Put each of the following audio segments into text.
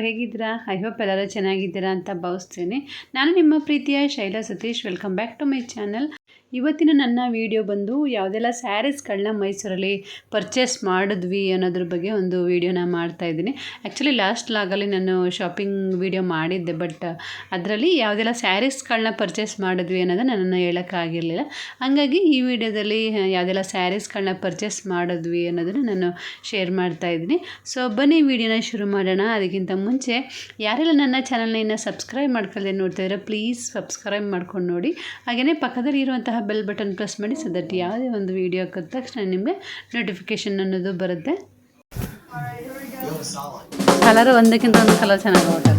ಹೇಗಿದ್ದೀರಾ? I hope ಎಲ್ಲರೂ ಚೆನ್ನಾಗಿದ್ದೀರಾ ಅಂತ ಭಾವಿಸ್ತೀನಿ. ನಾನು ನಿಮ್ಮ ಪ್ರೀತಿಯ Shaila Satish. Welcome back to my channel ಇವತ್ತಿನ ನನ್ನ ವಿಡಿಯೋ ಬಂದು ಯಾವುದೆಲ್ಲ ಸ್ಯಾರೀಸ್ಗಳನ್ನ ಮೈಸೂರಲ್ಲಿ ಪರ್ಚೇಸ್ ಮಾಡಿದ್ವಿ ಅನ್ನೋದ್ರ ಬಗ್ಗೆ ಒಂದು ವಿಡಿಯೋನ ಮಾಡ್ತಾ ಇದ್ದೀನಿ. ಆ್ಯಕ್ಚುಲಿ ಲಾಸ್ಟ್ ಲಾಗಲ್ಲಿ ನಾನು ಶಾಪಿಂಗ್ ವಿಡಿಯೋ ಮಾಡಿದ್ದೆ ಬಟ್ ಅದರಲ್ಲಿ ಯಾವುದೆಲ್ಲ ಸ್ಯಾರೀಸ್ಗಳನ್ನ ಪರ್ಚೇಸ್ ಮಾಡಿದ್ವಿ ಅನ್ನೋದು ನನ್ನನ್ನು ಹೇಳೋಕ್ಕಾಗಿರಲಿಲ್ಲ ಹಾಗಾಗಿ ಈ ವಿಡಿಯೋದಲ್ಲಿ ಯಾವುದೆಲ್ಲ ಸ್ಯಾರೀಸ್ಗಳನ್ನ ಪರ್ಚೇಸ್ ಮಾಡಿದ್ವಿ ಅನ್ನೋದನ್ನು ನಾನು ಶೇರ್ ಮಾಡ್ತಾ ಇದ್ದೀನಿ. ಸೊ ಬನ್ನಿ ವಿಡಿಯೋನ ಶುರು ಮಾಡೋಣ. ಅದಕ್ಕಿಂತ ಮುಂಚೆ ಯಾರೆಲ್ಲ ನನ್ನ ಚಾನಲ್ನ ಇನ್ನು ಸಬ್ಸ್ಕ್ರೈಬ್ ಮಾಡ್ಕೊಳ್ಳದೆ ನೋಡ್ತಾ ಇದ್ದಾರೆ ಪ್ಲೀಸ್ ಸಬ್ಸ್ಕ್ರೈಬ್ ಮಾಡ್ಕೊಂಡು ನೋಡಿ. ಹಾಗೆಯೇ ಪಕ್ಕದಲ್ಲಿ ಇರುವಂತಹ ಬೆಲ್ ಬಟನ್ ಪ್ರೆಸ್ ಮಾಡಿ ಸೊ ದಟ್ ಯಾವುದೇ ಒಂದು ವಿಡಿಯೋ ಹಾಕಿದ ತಕ್ಷಣ ನಿಮಗೆ ನೋಟಿಫಿಕೇಶನ್ ಅನ್ನೋದು ಬರುತ್ತೆ. ಕಲರ್ ಒಂದಕ್ಕಿಂತ ಒಂದು ಕಲರ್ ಚೆನ್ನಾಗಿ ಹೊರಟು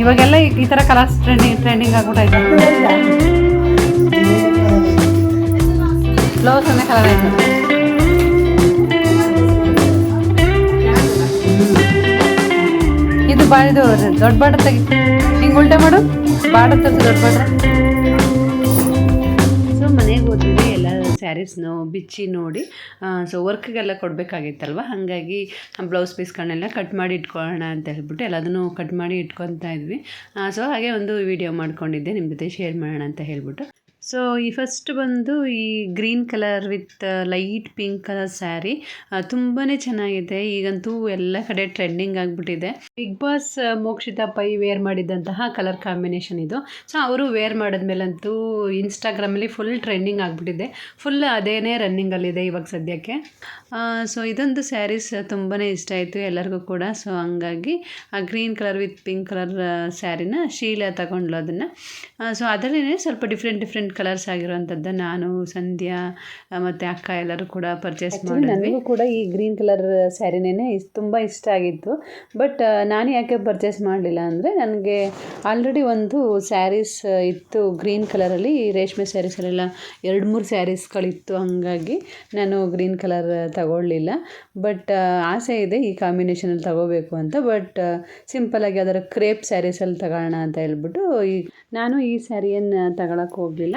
ಇವಾಗೆಲ್ಲ ಈ- ಥರ ಕಲರ್ಸ್ ಟ್ರೆಂಡಿಂಗ್ ಟ್ರೆಂಡಿಂಗ್ ಆಗ್ಬಿಟ್ಟೈತೆ ಬ್ಲೌಸ್ ಒಂದೇ ಕಲರ್ ಆಯ್ತು. ಇದು ಬಾಡಿದು ದೊಡ್ಡ ಬಾಡ ತೆಗಿ ಹಿಂಗೆ ಉಲ್ಟೆ ಮಾಡು. ಬಾಡ ದೊಡ್ಡ ಬಾಡ್ರ ಸ್ಯಾರೀಸ್ನು ಬಿಚ್ಚಿ ನೋಡಿ ಸೊ ವರ್ಕ್ಗೆಲ್ಲ ಕೊಡಬೇಕಾಗಿತ್ತಲ್ವ? ಹಾಗಾಗಿ ಬ್ಲೌಸ್ ಪೀಸ್ಗಳನ್ನೆಲ್ಲ ಕಟ್ ಮಾಡಿ ಇಟ್ಕೊಳ್ಳೋಣ ಅಂತ ಹೇಳ್ಬಿಟ್ಟು ಎಲ್ಲದನ್ನು ಕಟ್ ಮಾಡಿ ಇಟ್ಕೊತಾ ಇದ್ವಿ. ಸೊ ಹಾಗೆ ಒಂದು ವಿಡಿಯೋ ಮಾಡ್ಕೊಂಡಿದ್ದೆ ನಿಮ್ಮ ಜೊತೆ ಶೇರ್ ಮಾಡೋಣ ಅಂತ ಹೇಳ್ಬಿಟ್ಟು. ಸೊ ಈ ಫಸ್ಟ್ ಬಂದು ಈ green colour with light pink colour sari ತುಂಬಾ ಚೆನ್ನಾಗಿದೆ. ಈಗಂತೂ ಎಲ್ಲ ಕಡೆ ಟ್ರೆಂಡಿಂಗ್ ಆಗಿಬಿಟ್ಟಿದೆ. Bigg Boss Mokshitha Pai wear ಮಾಡಿದ್ದಂತಹ colour combination ಇದು. ಸೊ ಅವರು ವೇರ್ ಮಾಡಿದ್ಮೇಲಂತೂ ಇನ್ಸ್ಟಾಗ್ರಾಮಲ್ಲಿ ಫುಲ್ ಟ್ರೆಂಡಿಂಗ್ ಆಗಿಬಿಟ್ಟಿದೆ. ಫುಲ್ ಅದೇನೇ ರನ್ನಿಂಗಲ್ಲಿದೆ ಇವಾಗ ಸದ್ಯಕ್ಕೆ. ಸೊ ಇದೊಂದು ಸ್ಯಾರೀಸ್ ತುಂಬಾ ಇಷ್ಟ ಆಯಿತು ಎಲ್ಲರಿಗೂ ಕೂಡ. ಸೊ ಹಂಗಾಗಿ ಆ green colour with pink colour ಸ್ಯಾರಿನ Sheela ತಗೊಂಡ್ಲು ಅದನ್ನು. ಸೊ ಅದರಲ್ಲೇ ಸ್ವಲ್ಪ ಡಿಫ್ರೆಂಟ್ ಡಿಫ್ರೆಂಟ್ ಕಲರ್ಸ್ ಆಗಿರುವಂಥದ್ದು ನಾನು ಸಂಧ್ಯಾ ಮತ್ತು ಅಕ್ಕ ಎಲ್ಲರೂ ಕೂಡ ಪರ್ಚೇಸ್ ಮಾಡಿದ್ವಿ. ನನಗೂ ಕೂಡ ಈ ಗ್ರೀನ್ ಕಲರ್ ಸ್ಯಾರಿನೇ ತುಂಬ ಇಷ್ಟ ಆಗಿತ್ತು. ಬಟ್ ನಾನು ಯಾಕೆ ಪರ್ಚೇಸ್ ಮಾಡಲಿಲ್ಲ ಅಂದರೆ ನನಗೆ ಆಲ್ರೆಡಿ ಒಂದು ಸ್ಯಾರೀಸ್ ಇತ್ತು ಗ್ರೀನ್ ಕಲರಲ್ಲಿ ರೇಷ್ಮೆ ಸ್ಯಾರೀಸಲ್ಲೆಲ್ಲ ಎರಡು ಮೂರು ಸ್ಯಾರೀಸ್ಗಳಿತ್ತು ಹಾಗಾಗಿ ನಾನು ಗ್ರೀನ್ ಕಲರ್ ತಗೊಳ್ಳಲಿಲ್ಲ ಬಟ್ ಆಸೆ ಇದೆ ಈ ಕಾಂಬಿನೇಷನಲ್ಲಿ ತಗೋಬೇಕು ಅಂತ. ಬಟ್ ಸಿಂಪಲಾಗಿ ಅದರ ಕ್ರೇಪ್ ಸ್ಯಾರೀಸಲ್ಲಿ ತಗೊಳ್ಳೋಣ ಅಂತ ಹೇಳ್ಬಿಟ್ಟು ಈ ನಾನು ಈ ಸ್ಯಾರಿಯನ್ನು ತಗೊಳಕ್ಕೆ ಹೋಗಲಿಲ್ಲ.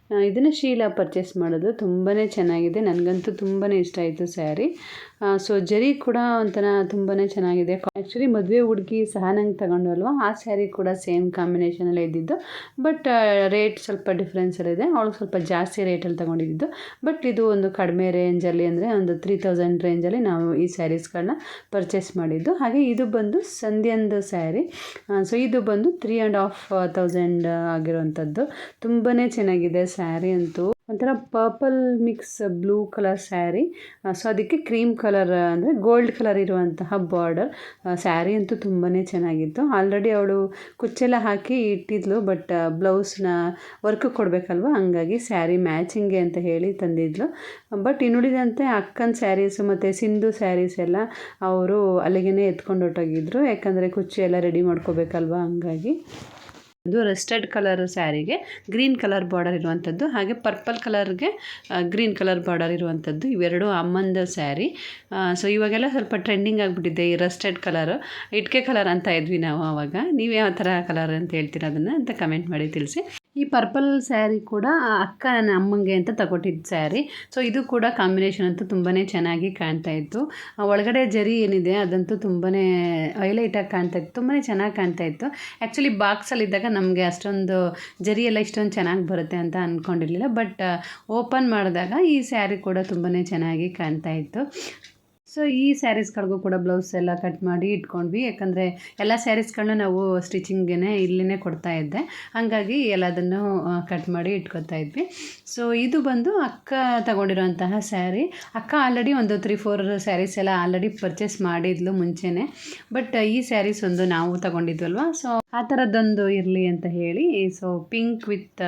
ಇದನ್ನು ಶೀಲ ಪರ್ಚೇಸ್ ಮಾಡೋದು ತುಂಬಾ ಚೆನ್ನಾಗಿದೆ. ನನಗಂತೂ ತುಂಬಾ ಇಷ್ಟ ಆಯಿತು ಸ್ಯಾರಿ. ಸೊ ಜರಿ ಕೂಡ ಒಂಥರ ತುಂಬಾ ಚೆನ್ನಾಗಿದೆ. ಆ್ಯಕ್ಚುಲಿ ಮದುವೆ ಹುಡುಗಿ ಸಹ ನಂಗೆ ತಗೊಂಡಲ್ವ ಆ ಸ್ಯಾರಿ ಕೂಡ ಸೇಮ್ ಕಾಂಬಿನೇಷನಲ್ಲೇ ಇದ್ದಿದ್ದು. ಬಟ್ ರೇಟ್ ಸ್ವಲ್ಪ ಡಿಫ್ರೆನ್ಸಲ್ಲಿದೆ ಅವಳು ಸ್ವಲ್ಪ ಜಾಸ್ತಿ ರೇಟಲ್ಲಿ ತಗೊಂಡಿದ್ದು. ಬಟ್ ಇದು ಒಂದು ಕಡಿಮೆ ರೇಂಜಲ್ಲಿ ಅಂದರೆ ಒಂದು ತ್ರೀ ತೌಸಂಡ್ ರೇಂಜಲ್ಲಿ ನಾವು ಈ ಸ್ಯಾರೀಸ್ಗಳನ್ನ ಪರ್ಚೇಸ್ ಮಾಡಿದ್ದು. ಹಾಗೆ ಇದು ಬಂದು ಸಂಧ್ಯಾಂದು ಸ್ಯಾರಿ. ಸೊ ಇದು ಬಂದು ತ್ರೀ ಆ್ಯಂಡ್ ಹಾಫ್ ತೌಸಂಡ್ ಆಗಿರುವಂಥದ್ದು ತುಂಬಾ ಚೆನ್ನಾಗಿದೆ ಸ್ಯಾರಿ. ಅಂತೂ ಒಂಥರ purple mix blue colour sari so ಅದಕ್ಕೆ ಕ್ರೀಮ್ ಕಲರ್ ಅಂದರೆ ಗೋಲ್ಡ್ ಕಲರ್ ಇರುವಂತಹ ಬಾರ್ಡರ್ ಸ್ಯಾರಿ ಅಂತೂ ತುಂಬಾ ಚೆನ್ನಾಗಿತ್ತು. ಆಲ್ರೆಡಿ ಅವಳು ಕುಚ್ಚೆಲ್ಲ ಹಾಕಿ ಇಟ್ಟಿದ್ಲು ಬಟ್ ಬ್ಲೌಸ್ನ ವರ್ಕ್ ಕೊಡಬೇಕಲ್ವ? ಹಂಗಾಗಿ ಸ್ಯಾರಿ ಮ್ಯಾಚಿಂಗೆ ಅಂತ ಹೇಳಿ ತಂದಿದ್ಲು. ಬಟ್ ಇನ್ನುಳಿದಂತೆ ಅಕ್ಕನ ಸ್ಯಾರೀಸು ಮತ್ತು ಸಿಂಧು ಸ್ಯಾರೀಸ್ ಎಲ್ಲ ಅವರು ಅಲ್ಲಿಗೆ ಎತ್ಕೊಂಡು ಹೊಟ್ಟೋಗಿದ್ರು ಯಾಕಂದರೆ ಕುಚ್ಚು ಎಲ್ಲ ರೆಡಿ ಮಾಡ್ಕೋಬೇಕಲ್ವ? ಹಂಗಾಗಿ. ಇದು ರೆಸ್ಟೆಡ್ ಕಲರ್ ಸ್ಯಾರಿಗೆ ಗ್ರೀನ್ ಕಲರ್ ಬಾರ್ಡರ್ ಇರುವಂಥದ್ದು ಹಾಗೆ ಪರ್ಪಲ್ ಕಲರ್ಗೆ ಗ್ರೀನ್ ಕಲರ್ ಬಾರ್ಡರ್ ಇರುವಂಥದ್ದು ಇವೆರಡು ಅಮ್ಮಂದ ಸ್ಯಾರಿ ಸೊ ಇವಾಗೆಲ್ಲ ಸ್ವಲ್ಪ ಟ್ರೆಂಡಿಂಗ್ ಆಗಿಬಿಟ್ಟಿದೆ ಈ ರೆಸ್ಟೆಡ್ ಕಲರ್ ಇಟ್ಕೆ ಕಲರ್ ಅಂತ ಇದ್ವಿ ನಾವು ಆವಾಗ. ನೀವು ಯಾವ ಥರ ಕಲರ್ ಅಂತ ಹೇಳ್ತೀರ ಅದನ್ನು ಅಂತ ಕಮೆಂಟ್ ಮಾಡಿ ತಿಳಿಸಿ. ಈ ಪರ್ಪಲ್ ಸ್ಯಾರಿ ಕೂಡ ಅಕ್ಕ ನನ್ನ ಅಮ್ಮಂಗೆ ಅಂತ ತಗೊಟ್ಟಿದ್ದ ಸ್ಯಾರಿ. ಸೊ ಇದು ಕೂಡ ಕಾಂಬಿನೇಷನ್ ಅಂತೂ ತುಂಬಾ ಚೆನ್ನಾಗಿ ಕಾಣ್ತಾ ಇತ್ತು. ಒಳಗಡೆ ಜರಿ ಏನಿದೆ ಅದಂತೂ ತುಂಬಾ ಹೈಲೈಟಾಗಿ ಕಾಣ್ತಾ ಇತ್ತು. ತುಂಬಾ ಚೆನ್ನಾಗಿ ಕಾಣ್ತಾ ಇತ್ತು. ಆ್ಯಕ್ಚುಲಿ ಬಾಕ್ಸಲ್ಲಿದ್ದಾಗ ನಮಗೆ ಅಷ್ಟೊಂದು ಜರಿ ಎಲ್ಲ ಇಷ್ಟೊಂದು ಚೆನ್ನಾಗಿ ಬರುತ್ತೆ ಅಂತ ಅಂದ್ಕೊಂಡಿರಲಿಲ್ಲ ಬಟ್ ಓಪನ್ ಮಾಡಿದಾಗ ಈ ಸ್ಯಾರಿ ಕೂಡ ತುಂಬಾ ಚೆನ್ನಾಗಿ ಕಾಣ್ತಾ ಇತ್ತು. ಸೊ ಈ ಸ್ಯಾರೀಸ್ಗಳಿಗೂ ಕೂಡ ಬ್ಲೌಸ್ ಎಲ್ಲ ಕಟ್ ಮಾಡಿ ಇಟ್ಕೊಂಡ್ವಿ. ಯಾಕಂದರೆ ಎಲ್ಲ ಸ್ಯಾರೀಸ್ಗಳನ್ನ ನಾವು ಸ್ಟಿಚಿಂಗ್ಗೆ ಇಲ್ಲಿನೇ ಕೊಡ್ತಾ ಇದ್ದೆ. ಹಾಗಾಗಿ ಎಲ್ಲದನ್ನು ಕಟ್ ಮಾಡಿ ಇಟ್ಕೊತಾ ಇದ್ವಿ. ಸೊ ಇದು ಬಂದು ಅಕ್ಕ ತಗೊಂಡಿರುವಂತಹ ಸ್ಯಾರಿ ಅಕ್ಕ ಆಲ್ರೆಡಿ ಒಂದು ತ್ರೀ ಫೋರ್ ಸ್ಯಾರೀಸ್ ಎಲ್ಲ ಆಲ್ರೆಡಿ ಪರ್ಚೇಸ್ ಮಾಡಿದ್ಲು ಮುಂಚೆನೇ. ಬಟ್ ಈ ಸ್ಯಾರೀಸ್ ಒಂದು ನಾವು ತಗೊಂಡಿದ್ವಲ್ವ? ಸೊ ಆ ಥರದ್ದೊಂದು ಇರಲಿ ಅಂತ ಹೇಳಿ ಸೊ ಪಿಂಕ್ ವಿತ್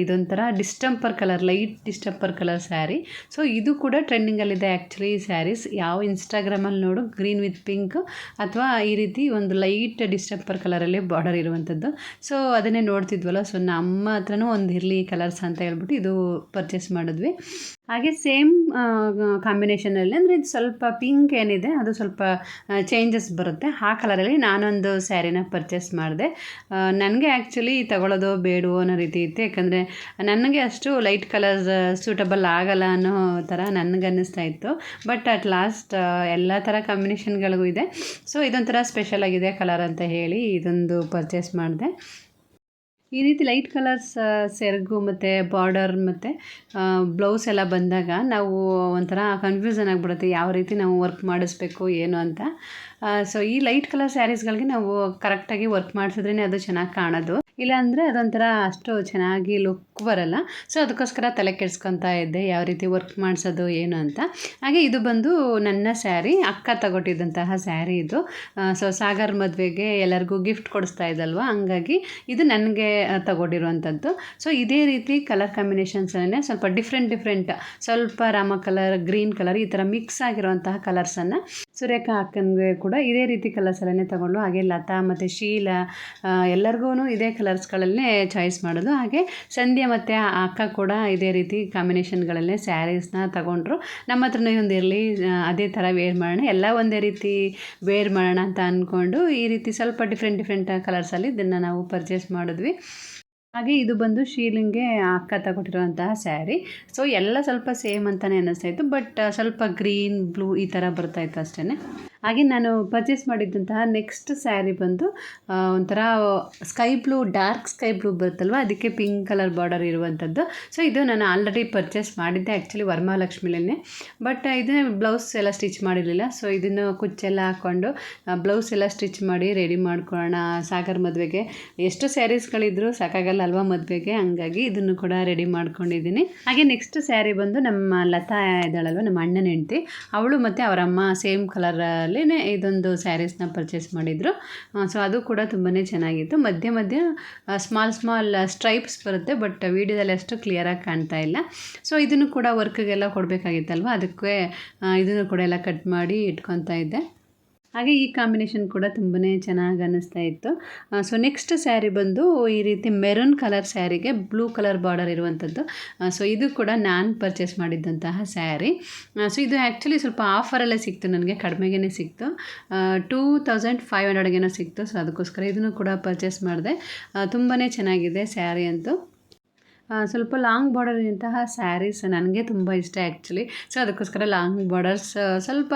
ಇದೊಂಥರ distemper colour light distemper colour sari so ಇದು ಕೂಡ ಟ್ರೆಂಡಿಂಗಲ್ಲಿದೆ ಆ್ಯಕ್ಚುಲಿ ಸ್ಯಾರೀಸ್ ಯಾವ ಇನ್ಸ್ಟಾಗ್ರಾಮಲ್ಲಿ ನೋಡು ಗ್ರೀನ್ ವಿತ್ ಪಿಂಕ್ ಅಥವಾ ಈ ರೀತಿ ಒಂದು ಲೈಟ್ ಡಿಸ್ಟಂಪರ್ ಕಲರಲ್ಲಿ ಬಾರ್ಡರ್ ಇರುವಂಥದ್ದು. ಸೊ ಅದನ್ನೇ ನೋಡ್ತಿದ್ವಲ್ಲ ಸೊ ನಮ್ಮ ಹತ್ರನೂ ಒಂದು ಇರಲಿ ಕಲರ್ಸ್ ಅಂತ ಹೇಳ್ಬಿಟ್ಟು ಇದು ಪರ್ಚೇಸ್ ಮಾಡಿದ್ವಿ. ಹಾಗೆ ಸೇಮ್ ಕಾಂಬಿನೇಷನಲ್ಲಿ ಅಂದರೆ ಇದು ಸ್ವಲ್ಪ ಪಿಂಕ್ ಏನಿದೆ, ಅದು ಸ್ವಲ್ಪ ಚೇಂಜಸ್ ಬರುತ್ತೆ. ಆ ಕಲರಲ್ಲಿ ನಾನೊಂದು ಸ್ಯಾರಿನ ಪರ್ಚೇಸ್ ಮಾಡಿದೆ. ನನಗೆ ಆ್ಯಕ್ಚುಲಿ ತಗೊಳ್ಳೋದು ಬೇಡವೋ ಅನ್ನೋ ರೀತಿ ಇತ್ತು. ಯಾಕಂದರೆ ನನಗೆ ಅಷ್ಟು ಲೈಟ್ ಕಲರ್ಸ್ ಸೂಟಬಲ್ ಆಗಲ್ಲ ಅನ್ನೋ ಥರ ನನಗೆ ಅನ್ನಿಸ್ತಾ ಇತ್ತು. ಬಟ್ ಅಟ್ ಲಾಸ್ಟ್ ಎಲ್ಲ ಥರ ಕಾಂಬಿನೇಷನ್ಗಳಿಗೂ ಇದೆ. ಸೊ ಇದೊಂಥರ ಸ್ಪೆಷಲ್ ಆಗಿದೆ ಕಲರ್ ಅಂತ ಹೇಳಿ ಇದೊಂದು ಪರ್ಚೇಸ್ ಮಾಡಿದೆ. ಈ ರೀತಿ ಲೈಟ್ ಕಲರ್ಸ್ ಸೆರಗು ಮತ್ತು ಬಾರ್ಡರ್ ಮತ್ತು ಬ್ಲೌಸ್ ಎಲ್ಲ ಬಂದಾಗ ನಾವು ಒಂಥರ ಕನ್ಫ್ಯೂಸನ್ ಆಗಿಬಿಡುತ್ತೆ, ಯಾವ ರೀತಿ ನಾವು ವರ್ಕ್ ಮಾಡಿಸ್ಬೇಕು, ಏನು ಅಂತ. ಸೊ ಈ ಲೈಟ್ ಕಲರ್ ಸ್ಯಾರೀಸ್ಗಳಿಗೆ ನಾವು ಕರೆಕ್ಟಾಗಿ ವರ್ಕ್ ಮಾಡಿಸಿದ್ರೇ ಅದು ಚೆನ್ನಾಗಿ ಕಾಣೋದು. ಇಲ್ಲಾಂದರೆ ಅದೊಂಥರ ಅಷ್ಟು ಚೆನ್ನಾಗಿ ಲುಕ್ ಬರಲ್ಲ. ಸೊ ಅದಕ್ಕೋಸ್ಕರ ತಲೆ ಕೆಡ್ಸ್ಕೊತಾ ಇದ್ದೆ, ಯಾವ ರೀತಿ ವರ್ಕ್ ಮಾಡಿಸೋದು, ಏನು ಅಂತ. ಹಾಗೆ ಇದು ಬಂದು ನನ್ನ ಸ್ಯಾರಿ ಅಕ್ಕ ತಗೊಟ್ಟಿದ್ದಂತಹ ಸ್ಯಾರಿ ಇದು. ಸೊ ಸಾಗರ್ ಮದುವೆಗೆ ಎಲ್ಲರಿಗೂ ಗಿಫ್ಟ್ ಕೊಡಿಸ್ತಾ ಇದ್ದಲ್ವ? ಹಂಗಾಗಿ ಇದು ನನಗೆ ತಗೊಂಡಿರುವಂಥದ್ದು. ಸೊ ಇದೇ ರೀತಿ ಕಲರ್ ಕಾಂಬಿನೇಷನ್ಸನ್ನೇ ಸ್ವಲ್ಪ ಡಿಫ್ರೆಂಟ್ ಡಿಫ್ರೆಂಟ್ ಸ್ವಲ್ಪ ರಾಮ ಕಲರ್ ಗ್ರೀನ್ ಕಲರ್ ಈ ಥರ ಮಿಕ್ಸ್ ಆಗಿರುವಂತಹ ಕಲರ್ಸನ್ನು ಸುರೇಖಾ ಅಕ್ಕನಿಗೆ ಕೂಡ ಇದೇ ರೀತಿ ಕಲರ್ಸಲ್ಲೇ ತಗೊಂಡು ಹಾಗೆ ಲತಾ ಮತ್ತು ಶೀಲಾ ಎಲ್ಲರಿಗೂ ಇದೇ ಕಲರ್ಸ್ಗಳಲ್ಲೇ ಚಾಯ್ಸ್ ಮಾಡೋದು. ಹಾಗೆ ಸಂಧ್ಯಾ ಮತ್ತು ಅಕ್ಕ ಕೂಡ ಇದೇ ರೀತಿ ಕಾಂಬಿನೇಷನ್ಗಳಲ್ಲೇ ಸ್ಯಾರೀಸ್ನ ತಗೊಂಡ್ರು. ನಮ್ಮ ಹತ್ರನೇ ಒಂದು ಇರಲಿ ಅದೇ ಥರ ವೇರ್ ಮಾಡೋಣ. ಎಲ್ಲ ಒಂದೇ ರೀತಿ ವೇರ್ ಮಾಡೋಣ ಅಂತ ಅಂದ್ಕೊಂಡು ಈ ರೀತಿ ಸ್ವಲ್ಪ ಡಿಫ್ರೆಂಟ್ ಡಿಫ್ರೆಂಟ್ ಕಲರ್ಸಲ್ಲಿ ಇದನ್ನು ನಾವು ಪರ್ಚೇಸ್ ಮಾಡಿದ್ವಿ. ಹಾಗೆ ಇದು ಬಂದು ಶೀಲಿಂಗ್ಗೆ ಅಕ್ಕ ತಗೊಟ್ಟಿರುವಂತಹ ಸ್ಯಾರಿ. ಸೊ ಎಲ್ಲ ಸ್ವಲ್ಪ ಸೇಮ್ ಅಂತಲೇ ಅನ್ನಿಸ್ತಾ ಇತ್ತು ಬಟ್ ಸ್ವಲ್ಪ ಗ್ರೀನ್, ಬ್ಲೂ ಈ ಥರ ಬರ್ತಾಯಿತ್ತು ಅಷ್ಟೇ ಹಾಗೆ ನಾನು ಪರ್ಚೇಸ್ ಮಾಡಿದ್ದಂತಹ ನೆಕ್ಸ್ಟ್ ಸ್ಯಾರಿ ಬಂದು ಒಂಥರ sky blue dark sky blue ಬರುತ್ತಲ್ವ? ಅದಕ್ಕೆ ಪಿಂಕ್ ಕಲರ್ ಬಾರ್ಡರ್ ಇರುವಂಥದ್ದು ಸೊ ಇದು ನಾನು ಆಲ್ರೆಡಿ ಪರ್ಚೇಸ್ ಮಾಡಿದ್ದೆ ಆ್ಯಕ್ಚುಲಿ ವರ್ಮಹಾಲಕ್ಷ್ಮಿಲೇ ಬಟ್ ಇದನ್ನೇ ಬ್ಲೌಸ್ ಎಲ್ಲ ಸ್ಟಿಚ್ ಮಾಡಿರಲಿಲ್ಲ. ಸೊ ಇದನ್ನು ಕುಚ್ಚೆಲ್ಲ ಹಾಕ್ಕೊಂಡು ಬ್ಲೌಸ್ ಎಲ್ಲ ಸ್ಟಿಚ್ ಮಾಡಿ ರೆಡಿ ಮಾಡ್ಕೊಳ್ಳೋಣ. ಸಾಗರ್ ಮದುವೆಗೆ ಎಷ್ಟು ಸ್ಯಾರೀಸ್ಗಳಿದ್ರು ಸಾಕಾಗಲ್ಲ ಅಲ್ವಾ ಮದುವೆಗೆ? ಹಂಗಾಗಿ ಇದನ್ನು ಕೂಡ ರೆಡಿ ಮಾಡ್ಕೊಂಡಿದ್ದೀನಿ. ಹಾಗೆ ನೆಕ್ಸ್ಟ್ ಸ್ಯಾರಿ ಬಂದು ನಮ್ಮ ಲತಾ ಇದ್ದಾಳಲ್ವ, ನಮ್ಮ ಅಣ್ಣನ ಹೆಂಡ್ತಿ. ಅವಳು ಮತ್ತು ಅವರಮ್ಮ ಸೇಮ್ ಕಲರಲ್ಲಿ ಇದೊಂದು ಸ್ಯಾರೀಸ್ನ ಪರ್ಚೇಸ್ ಮಾಡಿದರು. ಸೊ ಅದು ಕೂಡ ತುಂಬಾ ಚೆನ್ನಾಗಿತ್ತು. ಮಧ್ಯೆ ಮಧ್ಯೆ ಸ್ಮಾಲ್ ಸ್ಮಾಲ್ ಸ್ಟ್ರೈಪ್ಸ್ ಬರುತ್ತೆ ಬಟ್ ವೀಡಿಯೋದಲ್ಲಿ ಅಷ್ಟು ಕ್ಲಿಯರಾಗಿ ಕಾಣ್ತಾ ಇಲ್ಲ. ಸೊ ಇದನ್ನು ಕೂಡ ವರ್ಕ್ಗೆಲ್ಲ ಕೊಡಬೇಕಾಗಿತ್ತಲ್ವ? ಅದಕ್ಕೆ ಇದನ್ನು ಕೂಡ ಎಲ್ಲ ಕಟ್ ಮಾಡಿ ಇಟ್ಕೊತಾ ಇದ್ದೆ. ಹಾಗೆ ಈ ಕಾಂಬಿನೇಷನ್ ಕೂಡ ತುಂಬಾ ಚೆನ್ನಾಗಿ ಅನ್ನಿಸ್ತಾ ಇತ್ತು. ಸೊ ನೆಕ್ಸ್ಟ್ ಸ್ಯಾರಿ ಬಂದು ಈ ರೀತಿ ಮೆರೂನ್ ಕಲರ್ ಸ್ಯಾರಿಗೆ ಬ್ಲೂ ಕಲರ್ ಬಾರ್ಡರ್ ಇರುವಂಥದ್ದು ಸೊ ಇದು ಕೂಡ ನಾನು ಪರ್ಚೇಸ್ ಮಾಡಿದ್ದಂತಹ ಸ್ಯಾರಿ ಸೊ ಇದು ಆ್ಯಕ್ಚುಲಿ ಸ್ವಲ್ಪ ಆಫರಲ್ಲೇ ಸಿಕ್ತು, ನನಗೆ ಕಡಿಮೆಗೇ ಸಿಕ್ತು. ಟೂ ತೌಸಂಡ್ ಫೈವ್ ಹಂಡ್ರೆಡ್ಗೇನೋ ಸಿಕ್ತು ಸೊ ಅದಕ್ಕೋಸ್ಕರ ಇದನ್ನು ಕೂಡ ಪರ್ಚೇಸ್ ಮಾಡಿದೆ. ತುಂಬಾ ಚೆನ್ನಾಗಿದೆ ಸ್ಯಾರಿ ಅಂತೂ. ಸ್ವಲ್ಪ ಲಾಂಗ್ ಬಾರ್ಡರ್ ಇಂತಹ ಸ್ಯಾರೀಸ್ ನನಗೆ ತುಂಬ ಇಷ್ಟ ಆ್ಯಕ್ಚುಲಿ ಸೊ, ಅದಕ್ಕೋಸ್ಕರ ಲಾಂಗ್ ಬಾರ್ಡರ್ಸ್ ಸ್ವಲ್ಪ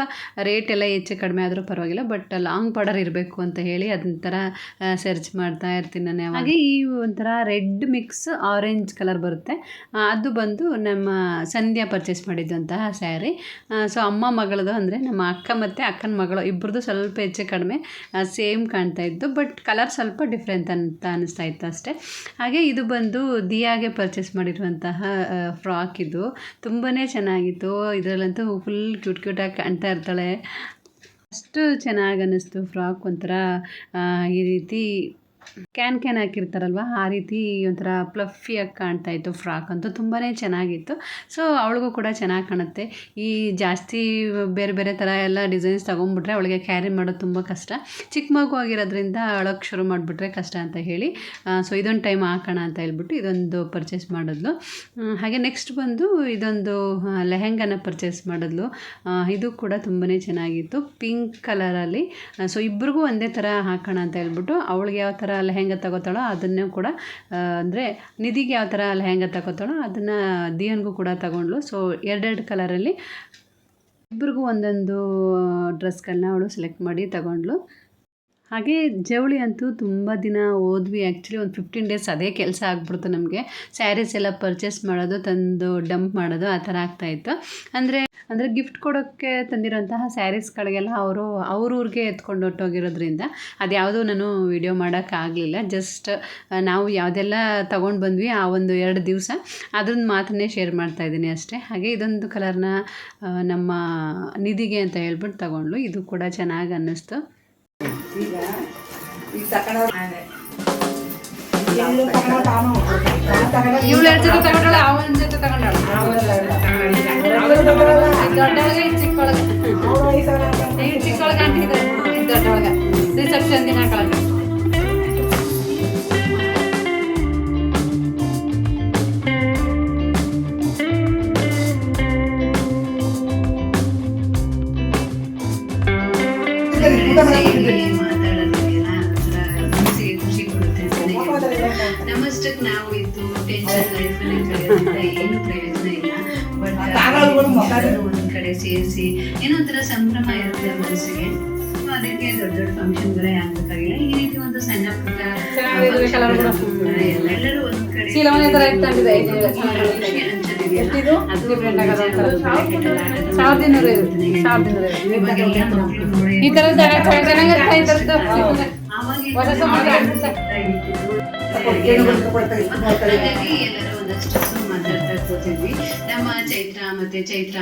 ರೇಟ್ ಎಲ್ಲ ಹೆಚ್ಚು ಕಡಿಮೆ ಆದರೂ ಪರವಾಗಿಲ್ಲ, ಬಟ್ ಲಾಂಗ್ ಬಾರ್ಡರ್ ಇರಬೇಕು ಅಂತ ಹೇಳಿ ಅದೊಂಥರ ಸರ್ಚ್ ಮಾಡ್ತಾ ಇರ್ತೀನಿ ನಾನು ಹಾಗೆ ಈ ಒಂಥರ ರೆಡ್ ಮಿಕ್ಸ್ ಆರೆಂಜ್ ಕಲರ್ ಬರುತ್ತೆ. ಅದು ಬಂದು ನಮ್ಮ ಸಂಧ್ಯಾ ಪರ್ಚೇಸ್ ಮಾಡಿದ್ದಂತಹ ಸ್ಯಾರಿ. ಸೊ, ಅಮ್ಮ ಮಗಳದು ಅಂದರೆ ನಮ್ಮ ಅಕ್ಕ ಮತ್ತು ಅಕ್ಕನ ಮಗಳು ಇಬ್ಬರದು ಸ್ವಲ್ಪ ಹೆಚ್ಚು ಕಡಿಮೆ ಸೇಮ್ ಕಾಣ್ತಾ ಇದ್ದು, ಬಟ್ ಕಲರ್ ಸ್ವಲ್ಪ ಡಿಫ್ರೆಂಟ್ ಅಂತ ಅನ್ನಿಸ್ತಾ ಇತ್ತು ಅಷ್ಟೇ. ಹಾಗೆ ಇದು ಬಂದು ದಿಯಾಗೆ ಪರ್ಚೇಸ್ ಮಾಡಿರುವಂತಹ ಫ್ರಾಕ್ ಇದು. ತುಂಬಾ ಚೆನ್ನಾಗಿತ್ತು. ಇದರಲ್ಲಂತೂ ಫುಲ್ ಕ್ಯೂಟ್ ಕ್ಯೂಟಾಗಿ ಕಾಣ್ತಾ ಇರ್ತಾಳೆ. ಅಷ್ಟು ಚೆನ್ನಾಗಿ ಅನ್ನಿಸ್ತು ಫ್ರಾಕ್ ಒಂಥರ. ಈ ರೀತಿ ಕ್ಯಾನ್ ಕ್ಯಾನ್ ಹಾಕಿರ್ತಾರಲ್ವ? ಆ ರೀತಿ ಒಂಥರ ಪ್ಲಫಿಯಾಗಿ ಕಾಣ್ತಾ ಇತ್ತು ಫ್ರಾಕ್ ಅಂತೂ ತುಂಬಾ ಚೆನ್ನಾಗಿತ್ತು. ಸೊ ಅವಳಿಗೂ ಕೂಡ ಚೆನ್ನಾಗಿ ಕಾಣುತ್ತೆ. ಈ ಜಾಸ್ತಿ ಬೇರೆ ಬೇರೆ ಥರ ಎಲ್ಲ ಡಿಸೈನ್ಸ್ ತೊಗೊಂಡ್ಬಿಟ್ರೆ ಅವಳಿಗೆ ಕ್ಯಾರಿ ಮಾಡೋದು ತುಂಬ ಕಷ್ಟ. ಚಿಕ್ಕ ಮಗು ಆಗಿರೋದ್ರಿಂದ ಅಳೋಕ್ಕೆ ಶುರು ಮಾಡಿಬಿಟ್ರೆ ಕಷ್ಟ ಅಂತ ಹೇಳಿ. ಸೊ ಇದೊಂದು ಟೈಮ್ ಹಾಕೋಣ ಅಂತ ಹೇಳ್ಬಿಟ್ಟು ಇದೊಂದು ಪರ್ಚೇಸ್ ಮಾಡಿದ್ಲು. ಹಾಗೆ ನೆಕ್ಸ್ಟ್ ಬಂದು ಇದೊಂದು ಲೆಹೆಂಗನ ಪರ್ಚೇಸ್ ಮಾಡಿದ್ಲು. ಇದು ಕೂಡ ತುಂಬಾ ಚೆನ್ನಾಗಿತ್ತು. ಪಿಂಕ್ ಕಲರಲ್ಲಿ ಸೊ ಇಬ್ರಿಗೂ ಒಂದೇ ಥರ ಹಾಕೋಣ ಅಂತ ಹೇಳ್ಬಿಟ್ಟು ಅವಳಿಗೆ ಯಾವ ಥರ ಲೆಹೆಂಗ ತಗೋತಾಳೋ ಅದನ್ನು ಕೂಡ ಅಂದರೆ ನಿಧಿಗೆ ಯಾವ ಥರ ಲೆಹೆಂಗ ತಗೋತಾಳೋ ಅದನ್ನು ದಿಯನ್ಗೂ ಕೂಡ ತಗೊಂಡ್ಲು ಸೊ ಎರಡೆರಡು ಕಲರಲ್ಲಿ ಇಬ್ರಿಗೂ ಒಂದೊಂದು ಡ್ರೆಸ್ಗಳನ್ನ ಅವಳು ಸೆಲೆಕ್ಟ್ ಮಾಡಿ ತಗೊಂಡ್ಲು ಹಾಗೆ ಜವಳಿ ಅಂತೂ ತುಂಬ ದಿನ ಹೋದ್ವಿ ಆ್ಯಕ್ಚುಲಿ ಒಂದು ಫಿಫ್ಟೀನ್ ಡೇಸ್ ಅದೇ ಕೆಲಸ ಆಗ್ಬಿಡ್ತು ನಮಗೆ. ಸ್ಯಾರೀಸ್ ಎಲ್ಲ ಪರ್ಚೇಸ್ ಮಾಡೋದು, ತಂದು ಡಂಪ್ ಮಾಡೋದು, ಆ ಥರ ಆಗ್ತಾಯಿತ್ತು ಅಂದರೆ ಅಂದರೆ ಗಿಫ್ಟ್ ಕೊಡೋಕ್ಕೆ ತಂದಿರೋಂತಹ ಸ್ಯಾರೀಸ್ಗಳಿಗೆಲ್ಲ ಅವರು, ಅವ್ರ ಊರಿಗೆ ಎತ್ಕೊಂಡು ಹೊಟ್ಟೋಗಿರೋದ್ರಿಂದ ಅದು ಯಾವುದೂ ನಾನು ವಿಡಿಯೋ ಮಾಡೋಕ್ಕಾಗಲಿಲ್ಲ ಜಸ್ಟ್ ನಾವು ಯಾವುದೆಲ್ಲ ತೊಗೊಂಡು ಬಂದ್ವಿ ಆ ಒಂದು ಎರಡು ದಿವಸ. ಅದನ್ನು ಮಾತನ್ನೇ ಶೇರ್ ಮಾಡ್ತಾ ಇದ್ದೀನಿ ಅಷ್ಟೇ. ಹಾಗೆ ಇದೊಂದು ಕಲರ್ನ ನಮ್ಮ ನಿಧಿಗೆ ಅಂತ ಹೇಳ್ಬಿಟ್ಟು ತೊಗೊಂಡ್ಲು ಇದು ಕೂಡ ಚೆನ್ನಾಗಿ ಅನ್ನಿಸ್ತು. ಇವಳೆರಡು ತಗೊಂಡಳ ಅವನ ಜೊತೆ ತಗೊಂಡಳ ದೊಡ್ಡೊಳಗ ಈ ಚಿಕ್ಕೊಳಗ ಈ ಚಿಕ್ಕೊಳಗ ಅಂಟಿದ್ರೆ ದೊಡ್ಡೊಳಗ ರಿಸೆಪ್ಷನ್ ದಿನ ಕಳೆದ Thank you. ನಮ್ಮಷ್ಟಕ್ಕೆ ನಾವು ಇದ್ದು ಟೆನ್ಷನ್ ಲೈಫಲ್ಲಿ ಏನು ಪ್ರಯೋಜನ ಇಲ್ಲ ಬಟ್ ಒಂದ್ ಕಡೆ ಸೇರಿಸಿ ಏನೋ ಒಂಥರ ಸಂಭ್ರಮ ಇರುತ್ತೆ ಮನಸ್ಸಿಗೆ ಅದಕ್ಕೆ ದೊಡ್ಡ ದೊಡ್ಡ ಫಂಕ್ಷನ್ಗಳೇ ಆಗ್ಬೇಕಾಗಿಲ್ಲ ಈ ರೀತಿ ಒಂದು ಸಣ್ಣ ಪುಟ್ಟ ಎಲ್ಲರೂ ಒಂದ್ ಕಡೆ ಇದು ಇದು. ಇದು. ಈ ಥರದ್ದು ಚೆನ್ನಾಗಿ- ಚೆನ್ನಾಗಿರುತ್ತೆ ಈ ಥರದ್ದು. ಆವಾಗಿನ ಹೊಸ ಹೊಸ ನೋಡಿ model. ಅನ್ಸುತ್ತಾ ಇತ್ತು. ಕೂತಿದ್ವಿ ನಮ್ಮ ಚೈತ್ರ ಮತ್ತೆ ಚೈತ್ರ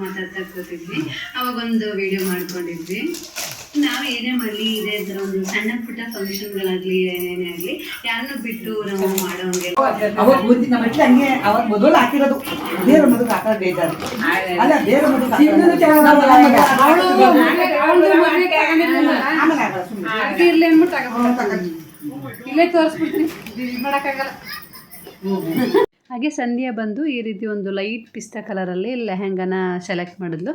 ಮಾತಾಡ್ತಾ ಕೂತಿದ್ವಿ ಅವಾಗ ಒಂದು ವಿಡಿಯೋ ಮಾಡ್ಕೊಂಡಿದ್ವಿ. ನಾವು ಏನೇ ಮಾಡಲಿ ಇದೇ ತರ ಒಂದು ಸಣ್ಣ ಪುಟ್ಟ ಫಂಕ್ಷನ್ಗಳಾಗ್ಲಿ ಏನೇನೇ ಆಗ್ಲಿ ಯಾರನ್ನು ಬಿಟ್ಟು ನಾವು ಮಾಡೋಂಗೆ ಅವಾಗ ಬುದ್ಧಿ ನಮ್ಮ ಮಟ್ಲ ಹಂಗೆ ಅವಾಗ ಮೊದಲು ಹಾಕಿರೋದು ಬೇರೆ ಮದುವೆ ಹಾಕೋದು ಬೇಜಾರು. ಅಲ್ಲ ಬೇರೆ ಮದುವೆ ಆಮೇಲೆ ಇರ್ಲಿ. ಇಲ್ಲೇ ತೋರಿಸ್ಬಿಡ್ತೀನಿ. ಹಾಗೆ ಸಂಧ್ಯಾ ಬಂದು ಈ ರೀತಿ ಒಂದು ಲೈಟ್ ಪಿಸ್ತಾ ಕಲರಲ್ಲಿ ಲೆಹೆಂಗಾನ ಸೆಲೆಕ್ಟ್ ಮಾಡಿದ್ಲು.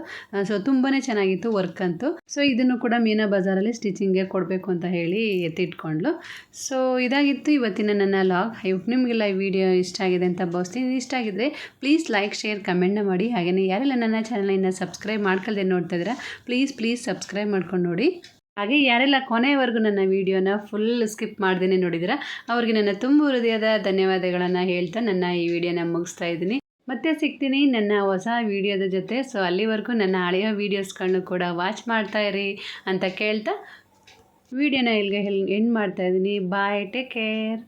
ಸೊ ತುಂಬಾ ಚೆನ್ನಾಗಿತ್ತು ವರ್ಕ್ ಅಂತೂ. ಸೊ ಇದನ್ನು ಕೂಡ ಮೀನಾ ಬಜಾರಲ್ಲಿ ಸ್ಟಿಚಿಂಗ್ಗೆ ಕೊಡಬೇಕು ಅಂತ ಹೇಳಿ ಎತ್ತಿಟ್ಕೊಂಡ್ಲು. ಸೊ ಇದಾಗಿತ್ತು ಇವತ್ತಿನ ನನ್ನ ಲಾಗ್. ಐ ನಿಮಗೆಲ್ಲ ಈ ವಿಡಿಯೋ ಇಷ್ಟ ಆಗಿದೆ ಅಂತ ಭಾವಿಸ್ತೀನಿ. ಇಷ್ಟ ಆಗಿದ್ರೆ ಪ್ಲೀಸ್ ಲೈಕ್ ಶೇರ್ ಕಮೆಂಟ್ನ ಮಾಡಿ. ಹಾಗೆಯೇ ಯಾರೆಲ್ಲ ನನ್ನ ಚಾನಲಿನ ಸಬ್ಸ್ಕ್ರೈಬ್ ಮಾಡ್ಕೊಳ್ದೆ ನೋಡ್ತಾ ಇದ್ದೀರಾ ಪ್ಲೀಸ್ ಪ್ಲೀಸ್ ಸಬ್ಸ್ಕ್ರೈಬ್ ಮಾಡ್ಕೊಂಡು ನೋಡಿ. ಹಾಗೆ ಯಾರೆಲ್ಲ ಕೊನೆವರೆಗೂ ನನ್ನ ವಿಡಿಯೋನ ಫುಲ್ ಸ್ಕಿಪ್ ಮಾಡ್ದೇ ನೋಡಿದ್ರೆ ಅವ್ರಿಗೆ ನನ್ನ ತುಂಬ ಹೃದಯದ ಧನ್ಯವಾದಗಳನ್ನು ಹೇಳ್ತಾ ನನ್ನ ಈ ವಿಡಿಯೋನ ಮುಗಿಸ್ತಾ ಇದ್ದೀನಿ. ಮತ್ತೆ ಸಿಗ್ತೀನಿ ನನ್ನ ಹೊಸ ವಿಡಿಯೋದ ಜೊತೆ. ಸೊ ಅಲ್ಲಿವರೆಗೂ ನನ್ನ ಹಳೆಯ ವೀಡಿಯೋಸ್ಗಳನ್ನು ಕೂಡ ವಾಚ್ ಮಾಡ್ತಾ ಇರಿ ಅಂತ ಕೇಳ್ತಾ ವಿಡಿಯೋನ ಇಲ್ಲಿಗೆ ಹೆಲ್ ಎಂಡ್ ಮಾಡ್ತಾ ಇದ್ದೀನಿ. Bye take care